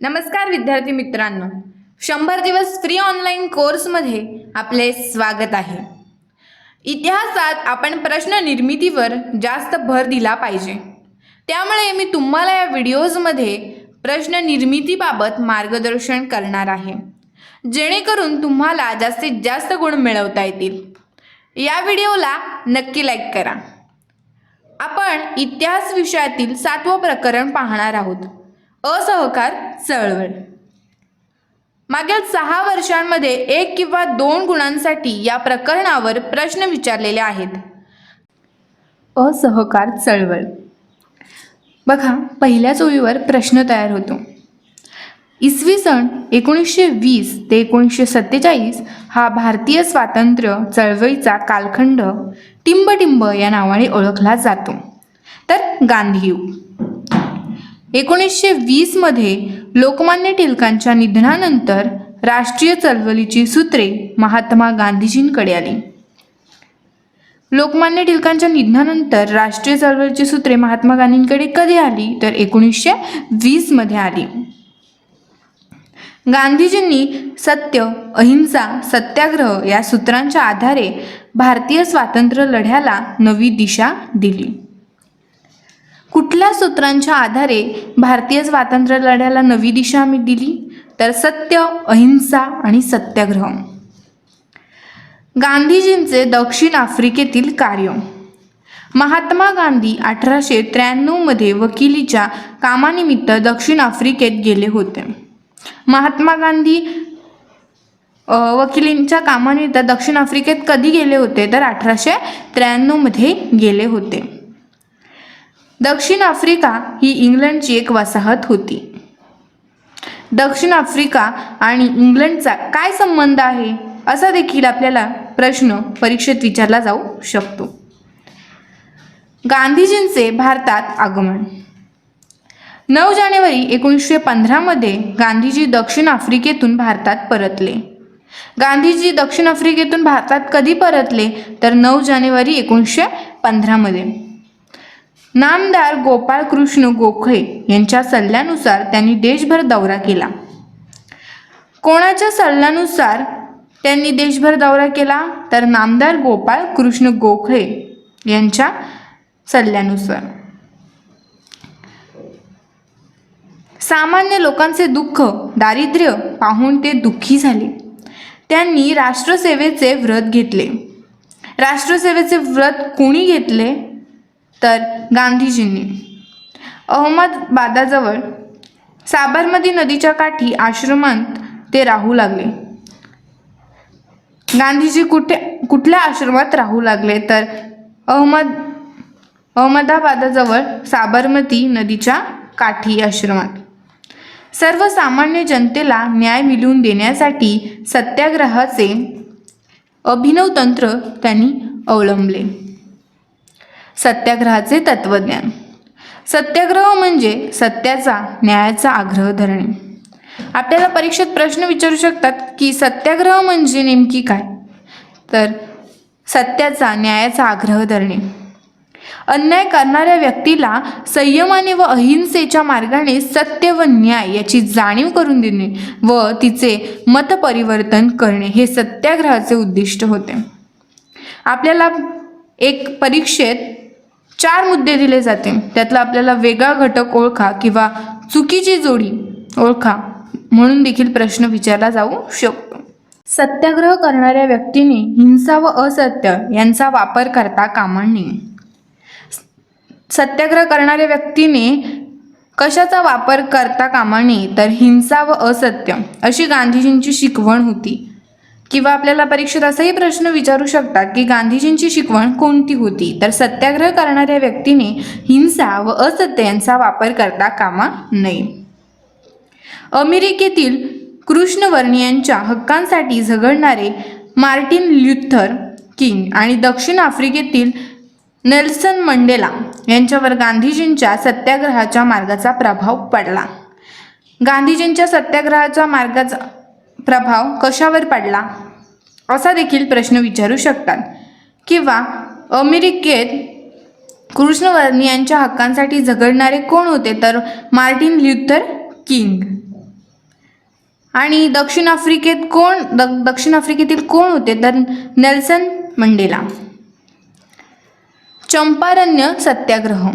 नमस्कार विद्यार्थी मित्रांनो. शंभर दिवस फ्री ऑनलाईन कोर्समध्ये आपले स्वागत आहे. इतिहासात आपण प्रश्न निर्मितीवर जास्त भर दिला पाहिजे. त्यामुळे मी तुम्हाला या व्हिडिओजमध्ये प्रश्न निर्मितीबाबत मार्गदर्शन करणार आहे. जेणेकरून तुम्हाला जास्तीत जास्त गुण मिळवता येतील. या व्हिडिओला नक्की लाईक करा. आपण इतिहास विषयातील सातवं प्रकरण पाहणार आहोत. असहकार चळवळ. मागील सहा वर्षांमध्ये एक किंवा दोन गुणांसाठी या प्रकरणावर प्रश्न विचारलेले आहेत. असहकार चळवळ. बघा पहिल्या चोवीवर प्रश्न तयार होतो. इसवी सन एकोणीसशे वीस ते एकोणीसशे सत्तेचाळीस हा भारतीय स्वातंत्र्य चळवळीचा कालखंड टिंबटिंब या नावाने ओळखला जातो. तर गांधीयुग. एकोणीसशे वीसमध्ये लोकमान्य टिळकांच्या निधनानंतर राष्ट्रीय चळवळीची सूत्रे महात्मा गांधीजींकडे आली. लोकमान्य टिळकांच्या निधनानंतर राष्ट्रीय चळवळीची सूत्रे महात्मा गांधींकडे कधी आली? तर एकोणीसशे वीसमध्ये आली. गांधीजींनी सत्य अहिंसा सत्याग्रह या सूत्रांच्या आधारे भारतीय स्वातंत्र्य लढ्याला नवी दिशा दिली. कुठल्या सूत्रांच्या आधारे भारतीय स्वातंत्र्य लढ्याला नवी दिशा आम्ही दिली? तर सत्य अहिंसा आणि सत्याग्रह. गांधीजींचे दक्षिण आफ्रिकेतील कार्य. महात्मा गांधी अठराशे त्र्याण्णवमध्ये वकिलीच्या कामानिमित्त दक्षिण आफ्रिकेत गेले होते. महात्मा गांधी वकिलींच्या कामानिमित्त दक्षिण आफ्रिकेत कधी गेले होते? तर अठराशे त्र्याण्णवमध्ये गेले होते. दक्षिण आफ्रिका ही इंग्लंडची एक वसाहत होती. दक्षिण आफ्रिका आणि इंग्लंडचा काय संबंध आहे? असा देखील आपल्याला प्रश्न परीक्षेत विचारला जाऊ शकतो. गांधीजींचे भारतात आगमन. नऊ जानेवारी एकोणीसशे पंधरामध्ये गांधीजी दक्षिण आफ्रिकेतून भारतात परतले. गांधीजी दक्षिण आफ्रिकेतून भारतात कधी परतले? तर नऊ जानेवारी एकोणीसशे पंधरामध्ये नामदार गोपाळकृष्ण गोखले यांच्या सल्ल्यानुसार त्यांनी देशभर दौरा केला. कोणाच्या सल्ल्यानुसार त्यांनी देशभर दौरा केला? तर नामदार गोपाळ कृष्ण गोखले यांच्या सल्ल्यानुसार. सामान्य लोकांचे दुःख दारिद्र्य पाहून ते दुःखी झाले. त्यांनी राष्ट्रसेवेचे व्रत घेतले. राष्ट्रसेवेचे व्रत कोणी घेतले? तर गांधीजींनी. अहमदबादाजवळ साबरमती नदीच्या काठी आश्रमात ते राहू लागले. गांधीजी कुठे कुठल्या आश्रमात राहू लागले? तर अहमद अहमदाबादाजवळ साबरमती नदीच्या काठी आश्रमात. सर्वसामान्य जनतेला न्याय मिळवून देण्यासाठी सत्याग्रहाचे अभिनव तंत्र त्यांनी अवलंबले. सत्याग्रहाचे तत्वज्ञान. सत्याग्रह म्हणजे सत्याचा न्यायाचा आग्रह धरणे. आपल्याला परीक्षेत प्रश्न विचारू शकतात की सत्याग्रह म्हणजे नेमकी काय? तर सत्याचा न्यायाचा आग्रह धरणे. अन्याय करणाऱ्या व्यक्तीला संयमाने व अहिंसेच्या मार्गाने सत्य व न्याय याची जाणीव करून देणे व तिचे मतपरिवर्तन करणे हे सत्याग्रहाचे उद्दिष्ट होते. आपल्याला एक परीक्षेत चार मुद्दे दिले जाते. त्यातला आपल्याला वेगळा घटक ओळखा किंवा चुकीची जोडी ओळखा म्हणून देखील प्रश्न विचारला जाऊ शकतो. सत्याग्रह करणाऱ्या व्यक्तीने हिंसा व असत्य यांचा वापर करता कामा नये. सत्याग्रह करणाऱ्या व्यक्तीने कशाचा वापर करता कामा नये तर हिंसा व असत्य अशी गांधीजींची शिकवण होती. किंवा आपल्याला परीक्षेत असाही प्रश्न विचारू शकतात की गांधीजींची शिकवण कोणती होती? तर सत्याग्रह करणाऱ्या व्यक्तीने हिंसा व असत्य यांचा वापर करता कामा नये. अमेरिकेतील कृष्णवर्णीयांच्या हक्कांसाठी झगडणारे मार्टिन ल्युथर किंग आणि दक्षिण आफ्रिकेतील नेल्सन मंडेला यांच्यावर गांधीजींच्या सत्याग्रहाच्या मार्गाचा प्रभाव पडला. गांधीजींच्या सत्याग्रहाच्या मार्गाचा प्रभाव कशावर पडला? असा देखील प्रश्न विचारू शकतात. किंवा अमेरिकेत कृष्णवर्णीयांच्या हक्कांसाठी झगडणारे कोण होते? तर मार्टिन ल्युथर किंग. आणि दक्षिण आफ्रिकेत कोण द दक्षिण आफ्रिकेतील कोण होते? तर नेल्सन मंडेला. चंपारण्य सत्याग्रह.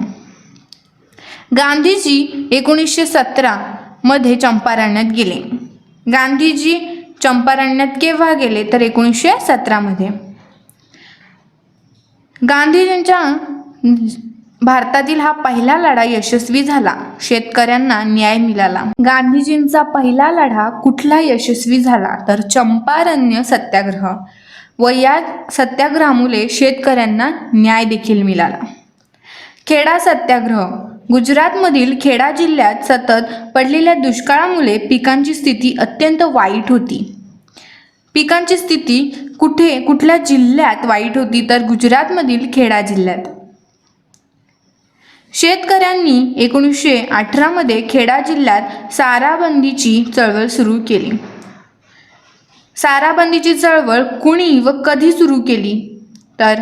गांधीजी एकोणीसशे सतरामध्ये चंपारण्यात गेले. गांधीजी चंपारण्यात केव्हा गेले? तर एकोणीसशे सतरामध्ये गांधीजींच्या भारतातील हा पहिला लढा यशस्वी झाला. शेतकऱ्यांना न्याय मिळाला. गांधीजींचा पहिला लढा कुठला यशस्वी झाला? तर चंपारण्य सत्याग्रह. व या सत्याग्रहामुळे शेतकऱ्यांना न्याय देखील मिळाला. खेडा सत्याग्रह. गुजरातमधील खेडा जिल्ह्यात सतत पडलेल्या दुष्काळामुळे पिकांची स्थिती अत्यंत वाईट होती. पिकांची स्थिती कुठे कुठल्या जिल्ह्यात वाईट होती तर गुजरातमधील खेडा जिल्ह्यात? शेतकऱ्यांनी एकोणीसशे अठरामध्ये खेडा जिल्ह्यात साराबंदीची चळवळ सुरू केली. साराबंदीची चळवळ कुणी व कधी सुरू केली? तर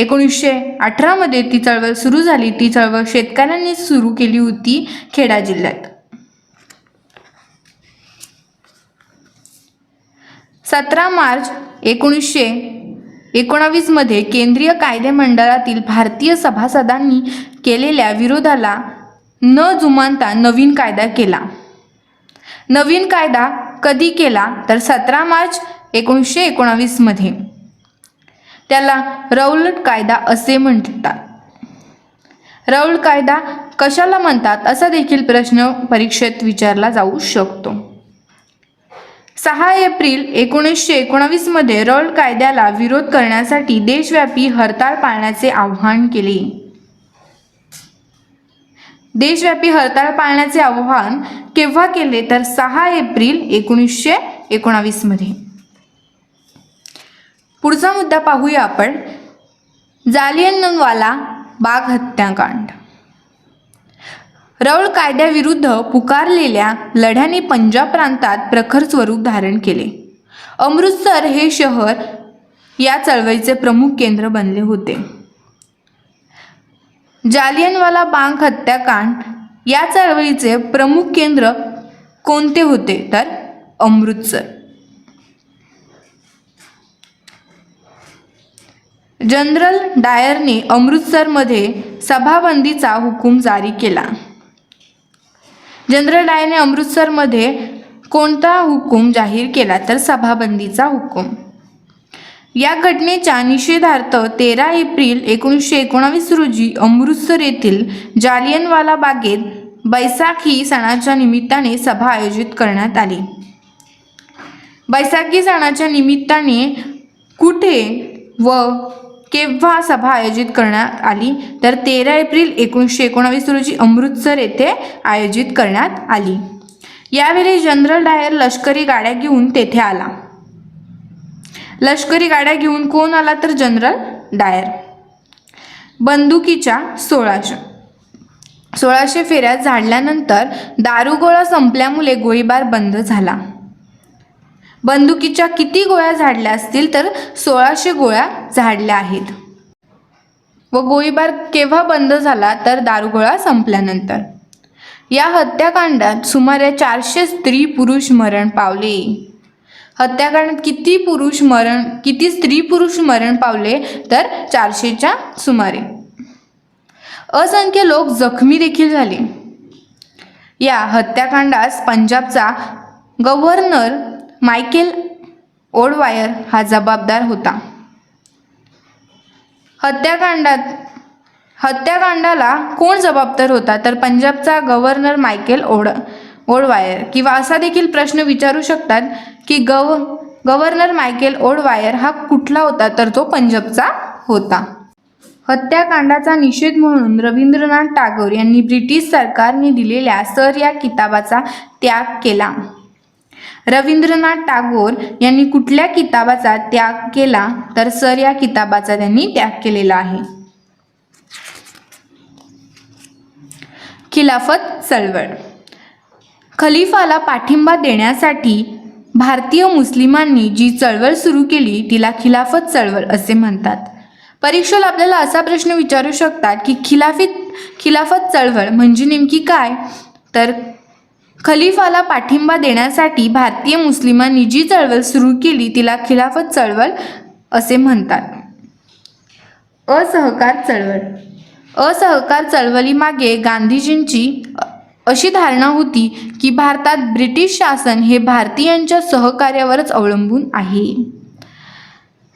एकोणीसशे अठरामध्ये ती चळवळ सुरू झाली. ती चळवळ शेतकऱ्यांनी सुरू केली होती खेडा जिल्ह्यात. सतरा मार्च एकोणीसशे एकोणावीसमध्ये केंद्रीय कायदेमंडळातील भारतीय सभासदांनी केलेल्या विरोधाला न जुमानता नवीन कायदा केला. नवीन कायदा कधी केला? तर सतरा मार्च एकोणीसशे एकोणावीसमध्ये त्याला रौलट कायदा असे म्हणतात. रौल कायदा कशाला म्हणतात असा देखील प्रश्न परीक्षेत विचारला जाऊ शकतो. सहा एप्रिल एकोणीसशे एकोणावीसमध्ये रौल कायद्याला विरोध करण्यासाठी देशव्यापी हरताळ पाळण्याचे आवाहन केले. देशव्यापी हरताळ पाळण्याचे आवाहन केव्हा केले? तर सहा एप्रिल एकोणीसशे एकोणावीसमध्ये पुढचा मुद्दा पाहूया आपण. जालियनवाला बाग हत्याकांड. रौळ कायद्याविरुद्ध पुकारलेल्या लढ्याने पंजाब प्रांतात प्रखर स्वरूप धारण केले. अमृतसर हे शहर या चळवळीचे प्रमुख केंद्र बनले होते. जालियनवाला बाग हत्याकांड या चळवळीचे प्रमुख केंद्र कोणते होते? तर अमृतसर. जनरल डायरने अमृतसरमध्ये सभाबंदीचा हुकूम जारी केला. जनरल डायरने अमृतसरमध्ये कोणता हुकूम जाहीर केला तर सभाबंदीचा हुकूम? या घटनेच्या निषेधार्थ तेरा एप्रिल एकोणीसशे एकोणावीस रोजी अमृतसर येथील जालियनवाला बागेत बैसाखी सणाच्या निमित्ताने सभा आयोजित करण्यात आली. बैसाखी सणाच्या निमित्ताने कुठे व केव्हा सभा आयोजित करण्यात आली? तर तेरा एप्रिल एकोणीसशे एकोणावीस रोजी अमृतसर येथे आयोजित करण्यात आली. यावेळी जनरल डायर लष्करी गाड्या घेऊन तेथे आला. लष्करी गाड्या घेऊन कोण आला तर जनरल डायर? बंदुकीच्या सोळाशे. सोळाशे फेऱ्या झाडल्यानंतर दारुगोळा संपल्यामुळे गोळीबार बंद झाला. बंदुकीच्या किती गोळ्या झाडल्या असतील तर सोळाशे गोळ्या झाडल्या आहेत. व गोळीबार केव्हा बंद झाला तर दारुगोळा संपल्यानंतर. या हत्याकांडात सुमारे चारशे स्त्री पुरुष मरण पावले. हत्याकांडात किती पुरुष मरण किती स्त्री पुरुष मरण पावले तर चारशेच्या सुमारे. असंख्य लोक जखमी देखील झाले. या हत्याकांडास पंजाबचा गव्हर्नर मायकेल ओडवायर हा जबाबदार होता. हत्याकांडात हत्याकांडाला कोण जबाबदार होता? तर पंजाबचा गव्हर्नर मायकेल ओड ओडवायर. किंवा असा देखील प्रश्न विचारू शकतात की गव गव्हर्नर मायकेल ओडवायर हा कुठला होता? तर तो पंजाबचा होता. हत्याकांडाचा निषेध म्हणून रवींद्रनाथ टागोर यांनी ब्रिटिश सरकारने दिलेल्या सर या किताबाचा त्याग केला. रवींद्रनाथ टागोर यांनी कुठल्या किताबाचा त्याग केला? तर सर या किताबाचा त्यांनी त्याग केलेला आहे. खिलाफत चळवळ. खलिफाला पाठिंबा देण्यासाठी भारतीय मुस्लिमांनी जी चळवळ सुरू केली तिला खिलाफत चळवळ असे म्हणतात. परीक्षेला आपल्याला असा प्रश्न विचारू शकतात की खिलाफित खिलाफत चळवळ म्हणजे नेमकी काय? तर खलिफाला पाठिंबा देण्यासाठी भारतीय मुस्लिमांनी जी चळवळ सुरू केली तिला खिलाफत चळवळ असे म्हणतात. असहकार चळवळ. असहकार चळवळीमागे गांधीजींची अशी धारणा होती की भारतात ब्रिटिश शासन हे भारतीयांच्या सहकार्यावरच अवलंबून आहे.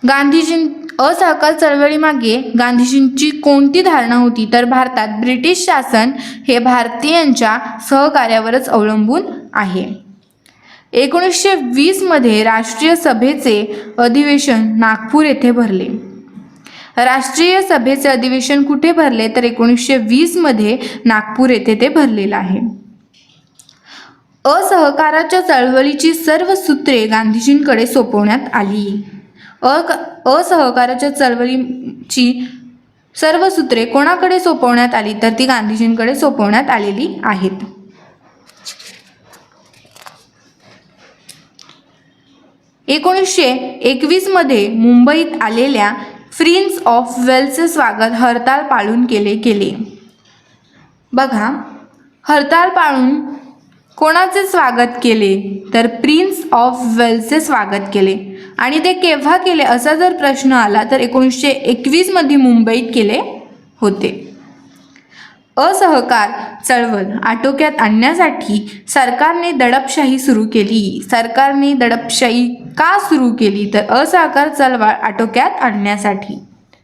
गांधीजीं असहकार चळवळीमागे गांधीजींची कोणती धारणा होती? तर भारतात ब्रिटिश शासन हे भारतीयांच्या सहकार्यावरच अवलंबून आहे. एकोणीसशे वीसमध्ये राष्ट्रीय सभेचे अधिवेशन नागपूर येथे भरले. राष्ट्रीय सभेचे अधिवेशन कुठे भरले? तर एकोणीसशे वीसमध्ये नागपूर येथे ते भरलेलं आहे. असहकाराच्या चळवळीची सर्व सूत्रे गांधीजींकडे सोपवण्यात आली. अक असहकाराच्या चळवळीची सर्व सूत्रे कोणाकडे सोपवण्यात आली तर ती गांधीजींकडे सोपवण्यात आलेली आहेत. एकोणीसशे एकवीसमध्ये मुंबईत आलेल्या फ्रिन्स ऑफ वेल्सचे स्वागत हरताळ पाळून केले गेले बघा हरताळ पाळून कोणाचे स्वागत केले? तर प्रिन्स ऑफ वेल्सचे स्वागत केले. आणि ते केव्हा केले असा जर प्रश्न आला तर एकोणीसशे एकवीसमध्ये मुंबईत केले होते. असहकार चळवळ आटोक्यात आणण्यासाठी सरकारने दडपशाही सुरू केली. सरकारने दडपशाही का सुरू केली? तर असहकार चळवळ आटोक्यात आणण्यासाठी.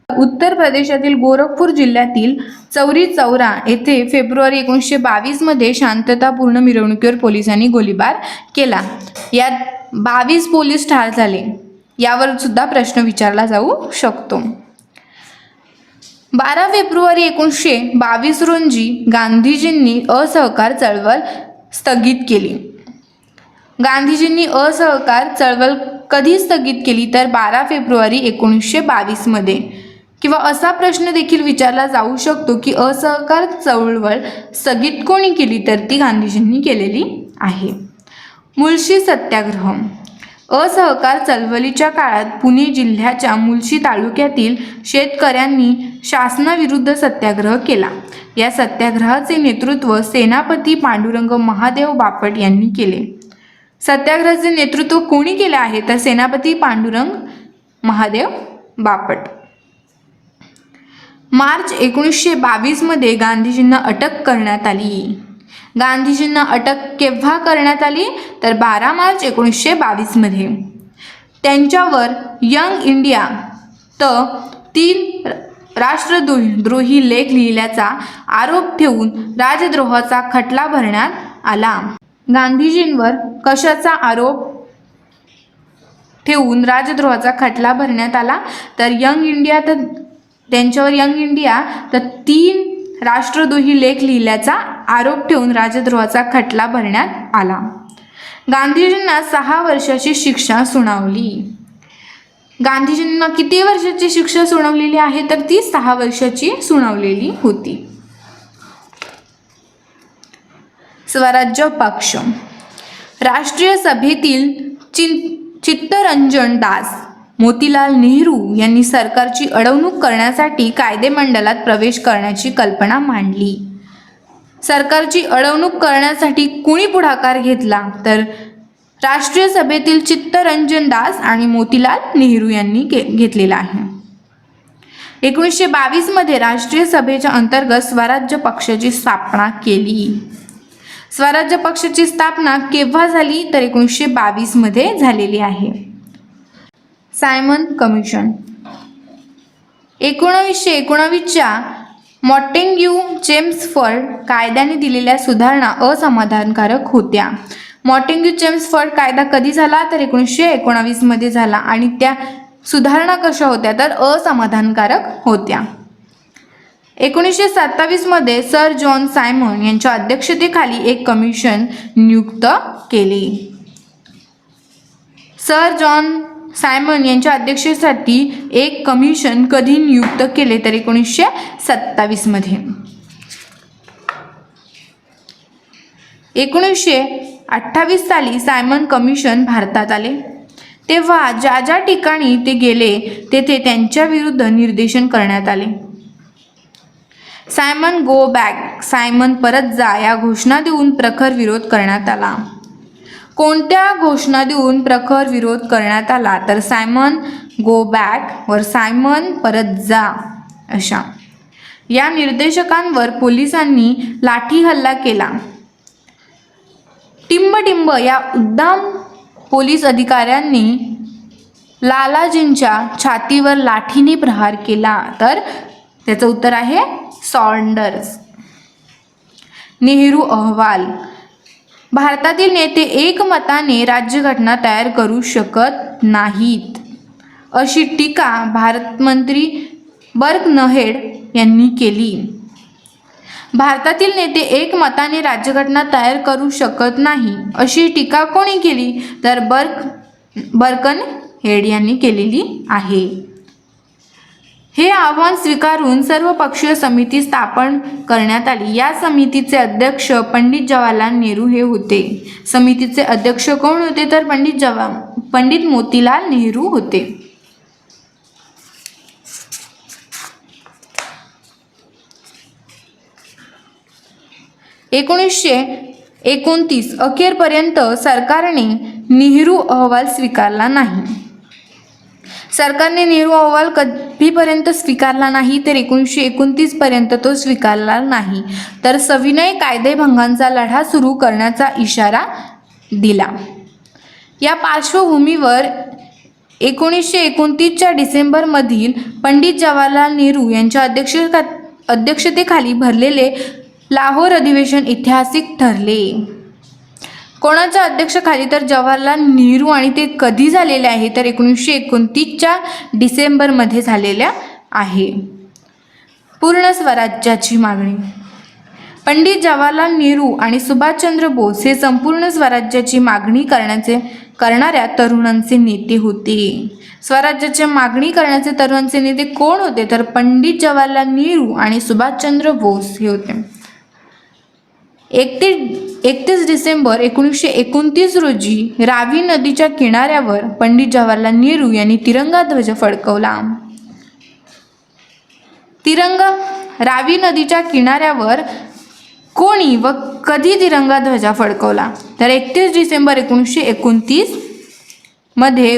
उत्तर प्रदेशातील गोरखपूर जिल्ह्यातील चौरी चौरा येथे फेब्रुवारी एकोणीसशे बावीसमध्ये शांततापूर्ण मिरवणुकीवर पोलिसांनी गोळीबार केला. यात बावीस पोलीस ठार झाले. यावर सुद्धा प्रश्न विचारला जाऊ शकतो. बारा फेब्रुवारी एकोणीसशे बावीस रोजी गांधीजींनी असहकार चळवळ स्थगित केली. गांधीजींनी असहकार चळवळ कधी स्थगित केली? तर बारा फेब्रुवारी एकोणीसशे बावीसमध्ये किंवा असा प्रश्न देखील विचारला जाऊ शकतो की असहकार चळवळ स्थगित कोणी केली? तर ती गांधीजींनी केलेली आहे. मुळशी सत्याग्रह. असहकार चळवळीच्या काळात पुणे जिल्ह्याच्या मुळशी तालुक्यातील शेतकऱ्यांनी शासनाविरुद्ध सत्याग्रह केला. या सत्याग्रहाचे नेतृत्व सेनापती पांडुरंग महादेव बापट यांनी केले. सत्याग्रहाचे नेतृत्व कोणी केले आहे? तर सेनापती पांडुरंग महादेव बापट. मार्च एकोणीसशे बावीसमध्ये गांधीजींना अटक करण्यात आली. गांधीजींना अटक केव्हा करण्यात आली? तर बारा मार्च एकोणीसशे बावीसमध्ये त्यांच्यावर यंग इंडिया त तीन राष्ट्रद्रोही द्रोही लेख लिहिल्याचा आरोप ठेवून राजद्रोहाचा खटला भरण्यात आला. गांधीजींवर कशाचा आरोप ठेवून राजद्रोहाचा खटला भरण्यात आला? तर यंग इंडिया तर त्यांच्यावर यंग इंडिया तर तीन राष्ट्रद्रोही लेख लिहिल्याचा आरोप ठेवून राजद्रोहाचा खटला भरण्यात आला. गांधीजींना सहा वर्षाची शिक्षा सुनावली. गांधीजींना किती वर्षाची शिक्षा सुनावलेली आहे? तर ती सहा वर्षाची सुनावलेली होती. स्वराज्य पक्ष. राष्ट्रीय सभेतील चिं चित्तरंजन दास. मोतीलाल नेहरू यांनी सरकारची अडवणूक करण्यासाठी कायदेमंडळात प्रवेश करण्याची कल्पना मांडली. सरकारची अडवणूक करण्यासाठी कुणी पुढाकार घेतला? तर राष्ट्रीय सभेतील चित्तरंजन दास आणि मोतीलाल नेहरू यांनी घे घेतलेला आहे. एकोणीसशे बावीसमध्ये राष्ट्रीय सभेच्या अंतर्गत स्वराज्य पक्षाची स्थापना केली. स्वराज्य पक्षाची स्थापना केव्हा झाली? तर एकोणीसशे बावीसमध्ये झालेली आहे. Simon commission. एकोणावीसशे एकोणावीसच्या मॉटेंग्यू चेम्सफर्ड कायद्याने दिलेल्या सुधारणा असमाधानकारक होत्या. मॉटेंग्यू चेम्सफर्ड कायदा कधी झाला? तर एकोणीसशे एकोणावीसमध्ये झाला आणि त्या सुधारणा कशा होत्या? तर असमाधानकारक होत्या. एकोणीसशे सत्तावीसमध्ये सर जॉन सायमन यांच्या अध्यक्षतेखाली एक कमिशन नियुक्त केले. सर जॉन सायमन यांच्या अध्यक्षतेसाठी एक कमिशन कधी नियुक्त केले तर एकोणीसशे सत्तावीसमध्ये एकोणीसशे अठ्ठावीस साली सायमन कमिशन भारतात आले. तेव्हा ज्या ज्या ठिकाणी ते गेले तेथे त्यांच्या विरुद्ध निर्देशन करण्यात आले. सायमन गो बॅक सायमन परत जा या घोषणा देऊन प्रखर विरोध करण्यात आला. कोणत्या घोषणा देऊन प्रखर विरोध करण्यात आला? तर सायमन गो बॅक वर सायमन परत जा अशा. या निर्देशकांवर पोलिसांनी लाठी हल्ला केला. टिंबटिंब या उद्दाम पोलीस अधिकाऱ्यांनी लालाजींच्या छातीवर लाठीने प्रहार केला. तर त्याचं उत्तर आहे सॉन्डर्स. नेहरू अहवाल. भारतातील नेते एकमताने राज्यघटना तयार करू शकत नाहीत अशी टीका भारतमंत्री बर्गनहेड यांनी केली. भारतातील नेते एकमताने राज्यघटना तयार करू शकत नाही अशी टीका कोणी केली? तर बर्क बर्कन हेड यांनी केलेली आहे. हे आव्हान स्वीकारून सर्वपक्षीय समिती स्थापन करण्यात आली. या समितीचे अध्यक्ष पंडित जवाहरलाल नेहरू हे होते. समितीचे अध्यक्ष कोण होते? तर पंडित जवा पंडित मोतीलाल नेहरू होते. एकोणीसशे एकोणतीस अखेरपर्यंत सरकारने नेहरू अहवाल स्वीकारला नाही. सरकारने नेहरू अहवाल कधीपर्यंत स्वीकारला नाही तर एकोणीसशे एकोणतीस पर्यंत तो स्वीकारला नाही. तर सविनय कायदेभंगांचा लढा सुरू करण्याचा इशारा दिला. या पार्श्वभूमीवर एकोणीसशे एकोणतीसच्या डिसेंबरमधील पंडित जवाहरलाल नेहरू यांच्या अध्यक्ष अध्यक्षतेखाली भरलेले लाहोर अधिवेशन ऐतिहासिक ठरले. कोणाच्या अध्यक्षाखाली तर जवाहरलाल नेहरू आणि ते कधी झालेले आहे? तर एकोणीसशे एकोणतीसच्या डिसेंबरमध्ये झालेल्या आहे. पूर्ण स्वराज्याची मागणी. पंडित जवाहरलाल नेहरू आणि सुभाषचंद्र बोस हे संपूर्ण स्वराज्याची मागणी करण्याचे करणाऱ्या तरुणांचे नेते होते. स्वराज्याची मागणी करण्याचे तरुणांचे नेते कोण होते? तर पंडित जवाहरलाल नेहरू आणि सुभाषचंद्र बोस हे होते. एकतीस एकतीस डिसेंबर एकोणीसशे एकोणतीस रोजी रावी नदीच्या किनाऱ्यावर पंडित जवाहरलाल नेहरू यांनी तिरंगा ध्वज फडकवला. तिरंगा रावी नदीच्या किनाऱ्यावर कोणी व कधी तिरंगा ध्वजा फडकवला? तर एकतीस डिसेंबर एकोणीसशे एकोणतीसमध्ये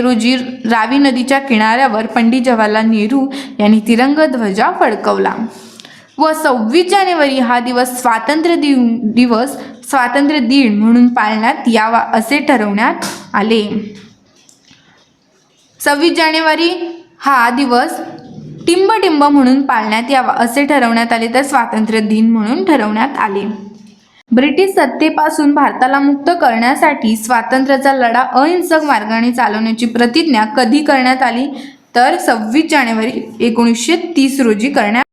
रोजी रावी नदीच्या किनाऱ्यावर पंडित जवाहरलाल नेहरू यांनी तिरंगा ध्वजा फडकवला. व सव्वीस जानेवारी हा दिवस स्वातंत्र्य दिन दिवस स्वातंत्र्य दिन म्हणून पाळण्यात यावा असे ठरवण्यात आले. सव्वीस जानेवारी हा दिवस टिंबटिंब म्हणून पाळण्यात यावा असे ठरवण्यात आले तर स्वातंत्र्य दिन म्हणून ठरवण्यात आले. ब्रिटिश सत्तेपासून भारताला मुक्त करण्यासाठी स्वातंत्र्याचा लढा अहिंसक मार्गाने चालवण्याची प्रतिज्ञा कधी करण्यात आली? तर सव्वीस जानेवारी एकोणीसशे तीस रोजी करण्यात